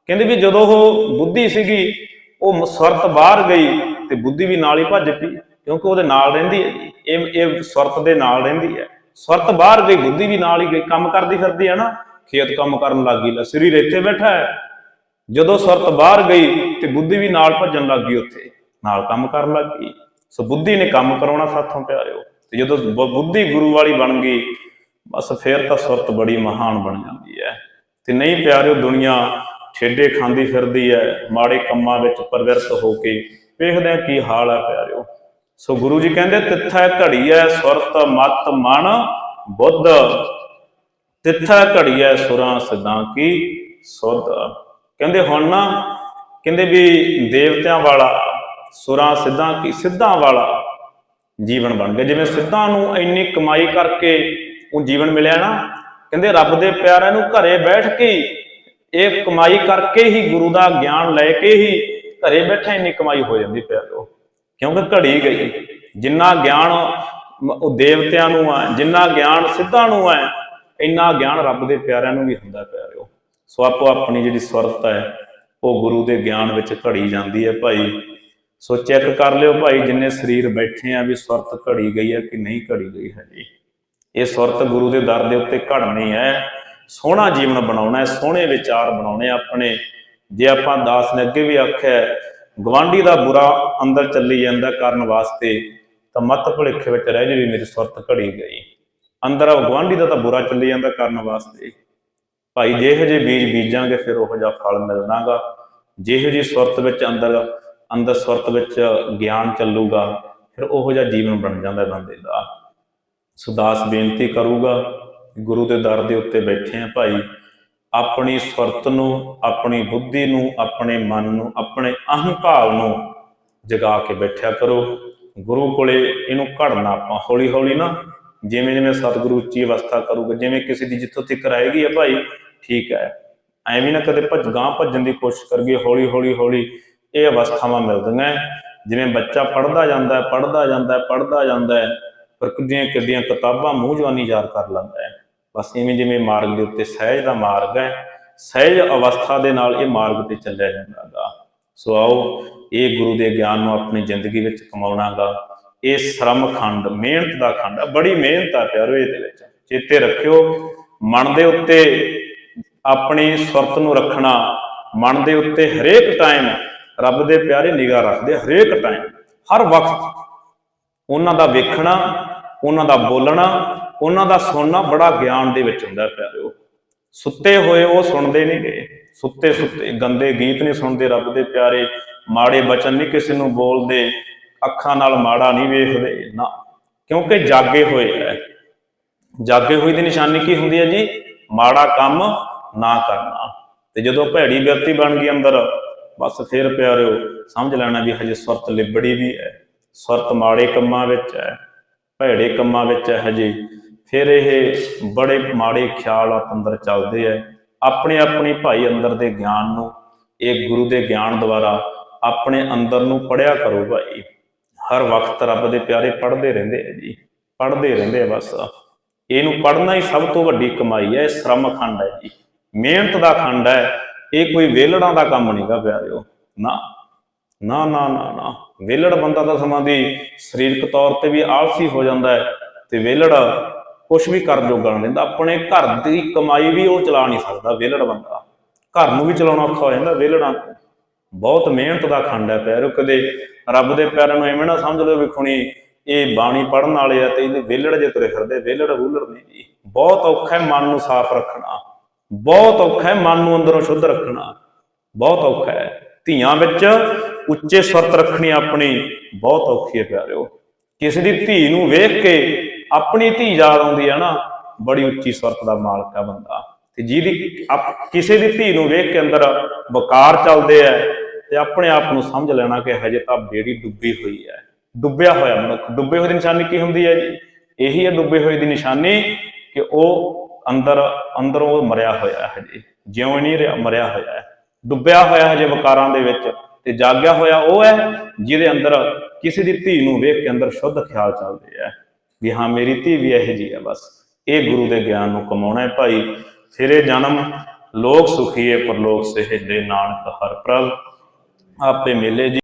ਕਹਿੰਦੇ ਵੀ ਜਦੋਂ ਉਹ ਬੁੱਧੀ ਸੀਗੀ, ਉਹ ਸੁਰਤ ਬਾਹਰ ਗਈ ਤੇ ਬੁੱਧੀ ਵੀ ਨਾਲ ਹੀ ਭੱਜ ਪਈ, ਕਿਉਂਕਿ ਉਹਦੇ ਨਾਲ ਰਹਿੰਦੀ ਹੈ ਜੀ। ਇਹ ਇਹ ਸੁਰਤ ਦੇ ਨਾਲ ਰਹਿੰਦੀ ਹੈ। ਸੁਰਤ ਬਾਹਰ ਗਈ, ਬੁੱਧੀ ਵੀ ਨਾਲ ਹੀ ਗਈ, ਕੰਮ ਕਰਦੀ ਫਿਰਦੀ ਹੈ ਨਾ। ਖੇਤ ਕੰਮ ਕਰਨ ਲੱਗ ਗਈ ਸਰੀਰ ਇੱਥੇ ਬੈਠਾ ਹੈ। ਜਦੋਂ ਸੁਰਤ ਬਾਹਰ ਗਈ ਤੇ ਬੁੱਧੀ ਵੀ ਨਾਲ ਭੱਜਣ ਲੱਗ ਗਈ ਉੱਥੇ, ਨਾਲ ਕੰਮ ਕਰਨ ਲੱਗ ਗਈ। ਸੋ ਬੁੱਧੀ ਨੇ ਕੰਮ ਕਰਾਉਣਾ ਸਾਥੋਂ ਪਿਆਰਿਓ। ਤੇ ਜਦੋਂ ਬ- ਬੁੱਧੀ ਗੁਰੂ ਵਾਲੀ ਬਣ ਗਈ, ਬਸ ਫੇਰ ਤਾਂ ਸੁਰਤ ਬੜੀ ਮਹਾਨ ਬਣ ਜਾਂਦੀ ਹੈ। ਤੇ ਨਹੀਂ ਪਿਆਰਿਓ, ਦੁਨੀਆ ਠੇਡੇ ਖਾਂਦੀ ਫਿਰਦੀ ਹੈ, ਮਾੜੇ ਕੰਮਾਂ ਵਿੱਚ ਪ੍ਰਵਿਰਤ ਹੋ ਕੇ ਵੇਖਦੇ ਆ ਕੀ ਹਾਲ ਹੈ ਪਿਆਰਿਓ। ਸੋ ਗੁਰੂ ਜੀ ਕਹਿੰਦੇ, ਤਿੱਥੈ ਘੜੀਐ ਸੁਰਤ, ਮਤ, ਮਨ, ਬੁੱਧ। ਤਿੱਥੈ ਘੜੀਐ ਸੁਰਾਂ ਸਦਾ ਕੀ ਸੁਧ। ਕਹਿੰਦੇ ਹੁਣ ਨਾ, ਕਹਿੰਦੇ ਵੀ ਦੇਵਤਿਆਂ ਵਾਲਾ, ਸੁਰਾਂ, ਸਿੱਧਾਂ ਕੀ ਸਿੱਧਾਂ ਵਾਲਾ ਜੀਵਨ ਬਣ ਗਿਆ। ਜਿਵੇਂ ਸਿੱਧਾਂ ਨੂੰ ਇੰਨੀ ਕਮਾਈ ਕਰਕੇ ਉਹ ਜੀਵਨ ਮਿਲਿਆ ਨਾ, ਕਹਿੰਦੇ ਰੱਬ ਦੇ ਪਿਆਰਿਆਂ ਨੂੰ ਘਰੇ ਬੈਠ ਕੇ ਇਹ ਕਮਾਈ ਕਰਕੇ ਹੀ ਗੁਰੂ ਦਾ ਗਿਆਨ ਲੈ ਕੇ ਹੀ ਘਰੇ ਬੈਠੇ ਇੰਨੀ ਕਮਾਈ ਹੋ ਜਾਂਦੀ ਪਿਆਰਿਓ ਕਿਉਂਕਿ ਘੜੀ ਗਈ, ਜਿੰਨਾ ਗਿਆਨ ਉਹ ਦੇਵਤਿਆਂ ਨੂੰ ਆ, ਜਿੰਨਾ ਗਿਆਨ ਸਿੱਧਾਂ ਨੂੰ ਆ, ਇੰਨਾ ਗਿਆਨ ਰੱਬ ਦੇ ਪਿਆਰਿਆਂ ਨੂੰ ਵੀ ਹੁੰਦਾ ਪਿਆਰਿਓ ਸੋ ਆਪੋ ਆਪਣੀ ਜਿਹੜੀ ਸੁਰਤ ਹੈ, ਉਹ ਗੁਰੂ ਦੇ ਗਿਆਨ ਵਿੱਚ ਘੜੀ ਜਾਂਦੀ ਹੈ ਭਾਈ। ਸੋ ਚੈੱਕ ਕਰ ਲਿਓ ਭਾਈ, ਜਿੰਨੇ ਸਰੀਰ ਬੈਠੇ ਆ ਵੀ ਸੁਰਤ ਘੜੀ ਗਈ ਹੈ ਕਿ ਨਹੀਂ ਘੜੀ ਗਈ ਹੈ ਜੀ। ਇਹ ਸੁਰਤ ਗੁਰੂ ਦੇ ਦਰ ਦੇ ਉੱਤੇ ਘੜਨੀ ਹੈ। ਸੋਹਣਾ ਜੀਵਨ ਬਣਾਉਣਾ ਹੈ, ਸੋਹਣੇ ਵਿਚਾਰ ਬਣਾਉਣੇ ਆਪਣੇ। ਜੇ ਆਪਾਂ ਦਾਸ ਨੇ ਅੱਗੇ ਵੀ ਆਖਿਆ ਗਵਾਂਢੀ ਦਾ ਬੁਰਾ ਅੰਦਰ ਚੱਲੀ ਜਾਂਦਾ ਕਰਨ ਵਾਸਤੇ, ਤਾਂ ਮਤ ਭੁਲੇਖੇ ਵਿੱਚ ਰਹਿ ਜੇ ਵੀ ਮੇਰੀ ਸੁਰਤ ਘੜੀ ਗਈ। ਅੰਦਰ ਗਵਾਂਢੀ ਦਾ ਤਾਂ ਬੁਰਾ ਚੱਲੀ ਜਾਂਦਾ ਕਰਨ ਵਾਸਤੇ। ਭਾਈ, ਜਿਹੋ ਜਿਹੇ ਬੀਜ ਬੀਜਾਂਗੇ, ਫਿਰ ਉਹੋ ਜਿਹਾ ਫਲ ਮਿਲਣਾਗਾ। ਜਿਹੋ ਜਿਹੀ ਸੁਰਤ ਵਿੱਚ ਅੰਦਰ ਅੰਦਰ ਸੁਰਤ ਵਿੱਚ ਗਿਆਨ ਚੱਲੂਗਾ, ਫਿਰ ਉਹੋ ਜਿਹਾ ਜੀਵਨ ਬਣ ਜਾਂਦਾ ਬੰਦੇ ਦਾ। ਸੁਦਾਸ ਬੇਨਤੀ ਕਰੂਗਾ, ਗੁਰੂ ਦੇ ਦਰ ਦੇ ਉੱਤੇ ਬੈਠੇ ਆ ਭਾਈ। ਆਪਣੀ ਸੁਰਤ ਨੂੰ, ਆਪਣੀ ਬੁੱਧੀ ਨੂੰ, ਆਪਣੇ ਮਨ ਨੂੰ, ਆਪਣੇ ਅਹੰਭਾਵ ਨੂੰ ਜਗਾ ਕੇ ਬੈਠਿਆ ਕਰੋ। ਗੁਰੂ ਕੋਲੇ ਇਹਨੂੰ ਘੜਨਾ ਆਪਾਂ ਹੌਲੀ ਹੌਲੀ ਨਾ, ਜਿਵੇਂ ਜਿਵੇਂ ਸਤਿਗੁਰੂ ਉੱਚੀ ਅਵਸਥਾ ਕਰੂਗਾ, ਜਿਵੇਂ ਕਿਸੇ ਦੀ ਜਿੱਥੋਂ ਤੱਕ ਆਏਗੀ ਆ ਭਾਈ, ਠੀਕ ਹੈ। ਐਵੇਂ ਨਾ ਕਦੇ ਭੱਜ ਗਾਂ ਭੱਜਣ ਦੀ ਕੋਸ਼ਿਸ਼ ਕਰੀਏ ਹੌਲੀ ਹੌਲੀ ਹੌਲੀ ਇਹ ਅਵਸਥਾਵਾਂ ਮਿਲਦੀਆਂ। ਜਿਵੇਂ ਬੱਚਾ ਪੜਦਾ ਜਾਂਦਾ ਹੈ ਪੜਦਾ ਜਾਂਦਾ ਹੈ ਪੜਦਾ ਜਾਂਦਾ ਹੈ, ਪਰ ਕਿੱਡੀਆਂ ਕਿੱਡੀਆਂ ਕਿਤਾਬਾਂ ਮੂੰਹ ਜਵਾਨੀ ਯਾਦ ਕਰ ਲੈਂਦਾ ਹੈ। ਬਸ ਇਵੇਂ ਜਿਵੇਂ ਮਾਰਗ ਦੇ ਉੱਤੇ ਸਹਿਜ ਦਾ ਮਾਰਗ ਹੈ, ਸਹਿਜ ਅਵਸਥਾ ਦੇ ਨਾਲ ਇਹ ਮਾਰਗ ਤੇ ਚੱਲਿਆ ਜਾਂਦਾਗਾ। ਸੋ ਆਓ ਇਹ ਗੁਰੂ ਦੇ ਗਿਆਨ ਨੂੰ ਆਪਣੀ ਜ਼ਿੰਦਗੀ ਵਿੱਚ ਕਮਾਉਣਾਗਾ। ਇਹ ਸ਼ਰਮ ਖੰਡ, ਮਿਹਨਤ ਦਾ ਖੰਡ ਹੈ ਬੜੀ ਮਿਹਨਤ ਆ ਪਿਆਰੋ ਇਹਦੇ ਵਿੱਚ। ਚੇਤੇ ਰੱਖਿਓ, ਮਨ ਦੇ ਉੱਤੇ ਆਪਣੀ ਸੁਰਤ ਨੂੰ ਰੱਖਣਾ, ਮਨ ਦੇ ਉੱਤੇ ਹਰੇਕ ਟਾਈਮ ਰੱਬ ਦੇ ਪਿਆਰੇ ਨਿਗਾਹ ਰੱਖਦੇ, ਹਰੇਕ ਟਾਈਮ ਹਰ ਵਕਤ ਉਹਨਾਂ ਦਾ ਵੇਖਣਾ, ਉਹਨਾਂ ਦਾ ਬੋਲਣਾ ਉਹਨਾਂ ਦਾ ਸੁਣਨਾ ਬੜਾ ਗਿਆਨ ਦੇ ਵਿੱਚ ਹੁੰਦਾ ਪਿਆਰਿਓ ਸੁੱਤੇ ਹੋਏ ਉਹ ਸੁਣਦੇ ਨਹੀਂ ਗਏ। ਸੁੱਤੇ ਸੁੱਤੇ ਗੰਦੇ ਗੀਤ ਨਹੀਂ ਸੁਣਦੇ ਰੱਬ ਦੇ ਪਿਆਰੇ। ਮਾੜੇ ਬਚਨ ਨਹੀਂ ਕਿਸੇ ਨੂੰ ਬੋਲਦੇ। ਅੱਖਾਂ ਨਾਲ ਮਾੜਾ ਨਹੀਂ ਵੇਖਦੇ। ਨਾ। ਕਿਉਂਕਿ ਜਾਗੇ ਹੋਏ ਹੈ। ਜਾਗੇ ਹੋਏ ਦੀ ਨਿਸ਼ਾਨੀ ਕੀ ਹੁੰਦੀ ਹੈ ਜੀ? ਮਾੜਾ ਕੰਮ ਨਾ ਕਰਨਾ। ਤੇ ਜਦੋਂ ਭੈੜੀ ਵਿਅਕਤੀ ਬਣ ਗਈ ਅੰਦਰ, ਬਸ ਫਿਰ ਪਿਆਰਿਓ, ਸਮਝ ਲੈਣਾ ਵੀ ਹਜੇ ਸੁਰਤ ਲਿਬੜੀ ਵੀ ਹੈ। ਸੁਰਤ ਮਾੜੇ ਕੰਮਾਂ ਵਿੱਚ ਹੈ। ਭੈੜੇ ਕੰਮਾਂ ਵਿੱਚ ਹੈ ਹਜੇ। ਫਿਰ ਇਹ ਬੜੇ ਮਾੜੇ ਖਿਆਲਾਤ ਅੰਦਰ ਚੱਲਦੇ ਐ। ਆਪਣੇ ਆਪਣੇ ਭਾਈ ਅੰਦਰ ਦੇ ਗਿਆਨ ਨੂੰ, ਇਹ ਗੁਰੂ ਦੇ ਗਿਆਨ ਦੁਆਰਾ ਆਪਣੇ ਅੰਦਰ ਨੂੰ ਪੜਿਆ ਕਰੋ ਭਾਈ। ਹਰ ਵਕਤ ਰੱਬ ਦੇ ਪਿਆਰੇ ਪੜ੍ਹਦੇ ਰਹਿੰਦੇ ਆ ਜੀ, ਪੜ੍ਹਦੇ ਰਹਿੰਦੇ ਆ ਬਸ। ਇਹਨੂੰ ਪੜ੍ਹਨਾ ਹੀ ਸਭ ਤੋਂ ਵੱਡੀ ਕਮਾਈ ਹੈ ਇਹ ਸ਼ਰਮ ਖੰਡ ਹੈ ਜੀ। ਮਿਹਨਤ ਦਾ ਖੰਡ ਹੈ ਇਹ ਕੋਈ ਵੇਲੜਾਂ ਦਾ ਕੰਮ ਨਹੀਂਗਾ ਪਿਆਰਿਓ। ਨਾ ਨਾ ਨਾ ਨਾ ਨਾ। ਵੇਲੜ ਬੰਦਾ ਤਾਂ ਸਮਾਂ ਦੀ ਸਰੀਰਕ ਤੌਰ ਤੇ ਵੀ ਆਲਸੀ ਹੋ ਜਾਂਦਾ ਹੈ ਤੇ ਵੇਲੜ ਕੁਝ ਵੀ ਕਰ ਜੋਗਾ ਨਹੀਂ ਰਹਿੰਦਾ ਆਪਣੇ ਘਰ ਦੀ ਕਮਾਈ ਵੀ ਉਹ ਚਲਾ ਨਹੀਂ ਸਕਦਾ ਵੇਲੜ ਬੰਦਾ। ਘਰ ਨੂੰ ਵੀ ਚਲਾਉਣਾ ਔਖਾ ਹੋ ਜਾਂਦਾ ਵੇਲੜਾਂ ਬਹੁਤ ਮਿਹਨਤ ਦਾ ਖੰਡ ਹੈ ਪਿਆਰਿਓ ਕਦੇ ਰੱਬ ਦੇ ਪਿਆਰਿਆਂ ਨੂੰ ਐਵੇਂ ਨਾ ਸਮਝ ਲਓ ਵੀ ਖੁਣੀ ਇਹ ਬਾਣੀ ਪੜਨ ਵਾਲੇ ਆ ਤੇ ਇਹਦੇ ਵੇਲੜ ਜੇ ਤੁਰੇ ਫਿਰਦੇ ਵੇਲੜ ਵੂਲੜ ਨਹੀਂ ਜੀ। ਬਹੁਤ ਔਖਾ ਹੈ ਮਨ ਨੂੰ ਸਾਫ਼ ਰੱਖਣਾ। ਬਹੁਤ ਔਖਾ ਹੈ ਮਨ ਨੂੰ ਅੰਦਰੋਂ ਸ਼ੁੱਧ ਰੱਖਣਾ। ਬਹੁਤ ਔਖਾ ਹੈ। ਧੀਆਂ ਵਿੱਚ ਉੱਚੇ ਸੁਰਤ ਰੱਖਣੀ ਆਪਣੀ ਬਹੁਤ ਔਖੀ ਹੈ ਪਿਆਰਿਓ ਕਿਸੇ ਦੀ ਧੀ ਨੂੰ ਵੇਖ ਕੇ ਆਪਣੀ ਧੀ ਯਾਦ ਆਉਂਦੀ ਹੈ ਨਾ, ਬੜੀ ਉੱਚੀ ਸੁਰਤ ਦਾ ਮਾਲਕ ਹੈ ਬੰਦਾ। ਤੇ ਜਿਹਦੀ ਕਿਸੇ ਦੀ ਧੀ ਨੂੰ ਵੇਖ ਕੇ ਅੰਦਰ ਵਕਾਰ ਚੱਲਦੇ ਐ ਤੇ ਆਪਣੇ ਆਪ ਨੂੰ ਸਮਝ ਲੈਣਾ ਕਿ ਹਜੇ ਤਾਂ ਬੇੜੀ ਡੁੱਬੀ ਹੋਈ ਹੈ ਡੁੱਬਿਆ ਹੋਇਆ ਮਨੁੱਖ। ਡੁੱਬੇ ਹੋਏ ਦੀ ਨਿਸ਼ਾਨੀ ਕੀ ਹੁੰਦੀ ਹੈ ਜੀ? ਇਹੀ ਹੈ ਡੁੱਬੇ ਹੋਏ ਦੀ ਨਿਸ਼ਾਨੀ ਕਿ ਉਹ ਅੰਦਰ, ਅੰਦਰੋਂ ਉਹ ਮਰਿਆ ਹੋਇਆ ਹੈ ਹਜੇ ਜਿਉਂ ਹੀ ਨਹੀਂ ਰਿਹਾ, ਮਰਿਆ ਹੋਇਆ ਹੈ। ਡੁੱਬਿਆ ਹੋਇਆ ਹਜੇ ਵਕਾਰਾਂ ਦੇ ਵਿੱਚ ਤੇ ਜਾਗਿਆ ਹੋਇਆ ਉਹ ਹੈ, ਜਿਹਦੇ ਅੰਦਰ ਕਿਸੇ ਦੀ ਧੀ ਨੂੰ ਵੇਖ ਕੇ ਅੰਦਰ ਸ਼ੁੱਧ ਖਿਆਲ ਚੱਲਦੇ ਆ। ਵੀ ਹਾਂ, ਮੇਰੀ ਧੀ ਵੀ ਇਹੋ ਜੀ ਹੈ ਬਸ। ਇਹ ਗੁਰੂ ਦੇ ਗਿਆਨ ਨੂੰ ਕਮਾਉਣਾ ਹੈ ਭਾਈ। ਫਿਰ ਇਹ ਜਨਮ ਲੋਕ ਸੁਖੀਏ ਪਰਲੋਕ ਸਹਿਜੇ ਨਾਨਕ ਹਰ ਪ੍ਰਭ। ਆਪੇ ਮਿਲੇ ਜੀ।